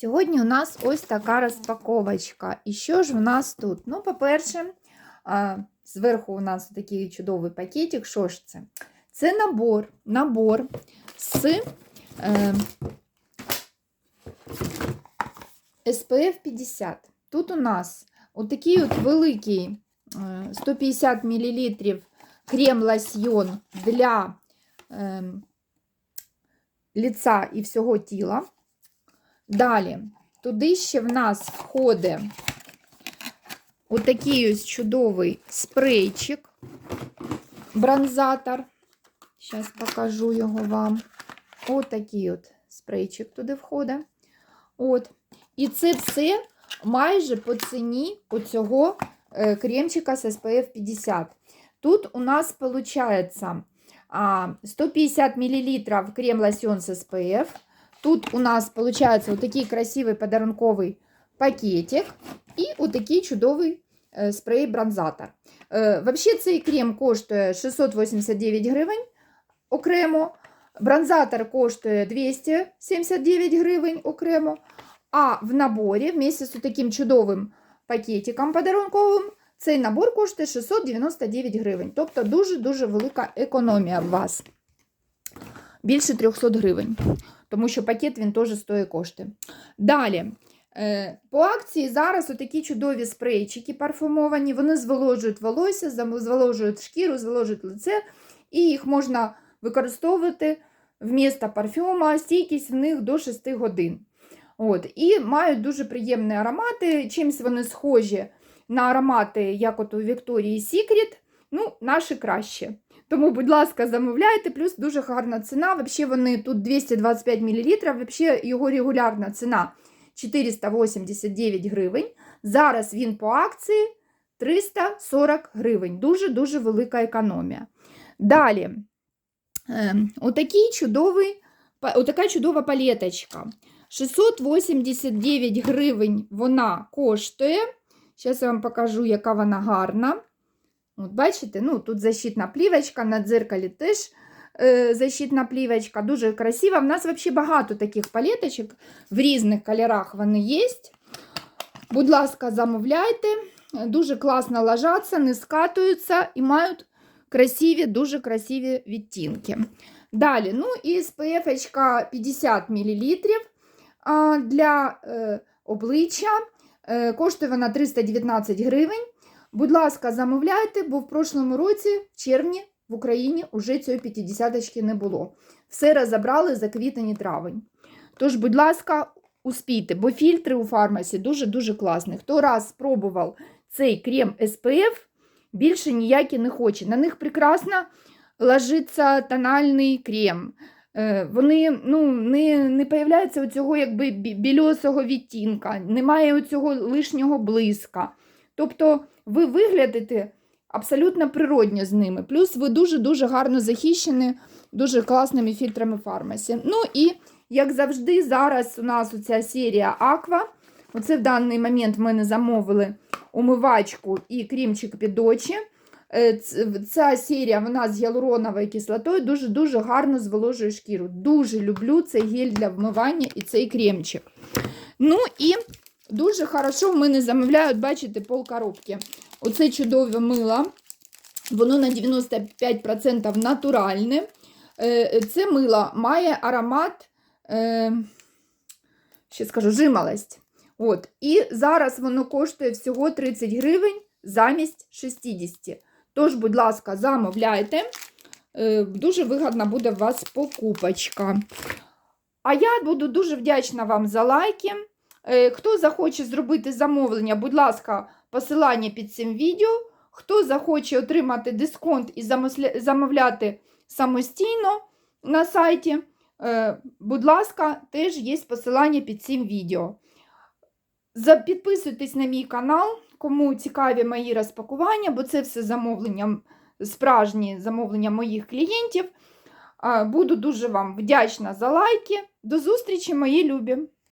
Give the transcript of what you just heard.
Сьогодні у нас ось така розпаковочка. І що ж в нас тут? Ну, по-перше, зверху у нас такий чудовий пакетик. Що ж це? Це набор, набор з е, SPF 50. Тут у нас отакий от великий е, 150 мл крем-лосьйон для е, лица і всього тіла. Далі, туди ще в нас входить отакий ось чудовий спрейчик, бронзатор. Зараз покажу його вам. Отакий от спрейчик туди входить. От. І це все майже по ціні оцього е, кремчика з SPF 50. Тут у нас виходить 150 мл крем-лосьон з SPF. Тут у нас получается вот такий красивий подарунковий пакетик і отакий чудовий е, спрей-бронзатор. Е, Вообще цей крем коштує 689 гривень окремо. Бронзатор коштує 279 гривень окремо. А в наборі вместе з таким чудовим пакетиком подарунковим цей набор коштує 699 гривень. Тобто дуже-дуже велика економія в вас. Більше 300 гривень тому що пакет він теж стоїть кошти. Далі, е, по акції зараз отакі чудові спрейчики парфумовані, вони зволожують волосся, зволожують шкіру, зволожують лице, і їх можна використовувати вмісто парфюма, стійкість в них до 6 годин. От, І мають дуже приємні аромати. Чимось вони схожі на аромати, як от у Вікторії Secret, ну, наші краще. Тому, будь ласка, замовляйте, плюс дуже гарна ціна. Взагалі вони тут 225 мл, взагалі його регулярна ціна 489 гривень. Зараз він по акції 340 гривень. Дуже-дуже велика економія. Далі, е, отакий чудовий, отака чудова палеточка. 689 гривень вона коштує. Зараз я вам покажу, яка вона гарна. От Бачите, ну тут защитна плівочка, на дзеркалі теж е, защитна плівочка, дуже красива. У нас взагалі багато таких палеточок в різних кольорах вони є. Будь ласка, замовляйте. Дуже класно ложаться, не скатуються і мають красиві, дуже красиві відтінки. Далі, ну і SPF 50 мл для е, обличчя. Е, коштує вона 319 гривень. Будь ласка, замовляйте, бо в прошлому році, в червні, в Україні вже цієї 50-очки не було. Все розібрали за квітень і травень. Тож, будь ласка, успійте, бо фільтри у фармасі дуже-дуже класні. Хто раз спробував цей крем SPF, більше ніякий не хоче. На них прекрасно ложиться тональний крем. Е, вони ну, не не появляється оцього якби більосого відтінка, немає оцього лишнього блиска. Тобто ви виглядите абсолютно природньо з ними. Плюс ви дуже-дуже гарно захищені дуже класними фільтрами фармасі. Ну і, як завжди, зараз у нас оця серія Аква. Оце в даний момент в мене замовили умивачку і крімчик під очі. Е, ця серія вона з гіалуроновою кислотою дуже-дуже гарно зволожує шкіру. Дуже люблю цей гель для вмивання і цей кремчик. Ну і Дуже хорошо в мене замовляють, бачите, пол коробки. Оце чудове мило. Воно на 95% натуральне. Е, це мило має аромат, е, ще скажу, жимолость. От. І зараз воно коштує всього 30 гривень замість 60. Тож, будь ласка, замовляйте. Е, дуже вигодна буде у вас покупочка. А я буду дуже вдячна вам за лайки. Е, хто захоче зробити замовлення, будь ласка, посилання під цим відео. Хто захоче отримати дисконт і замовляти самостійно на сайті, е, будь ласка, теж є посилання під цим відео. Підписуйтесь на мій канал, кому цікаві мої розпакування, бо це все замовлення, справжні замовлення моїх клієнтів. Буду дуже вам вдячна за лайки. До зустрічі, мої любі!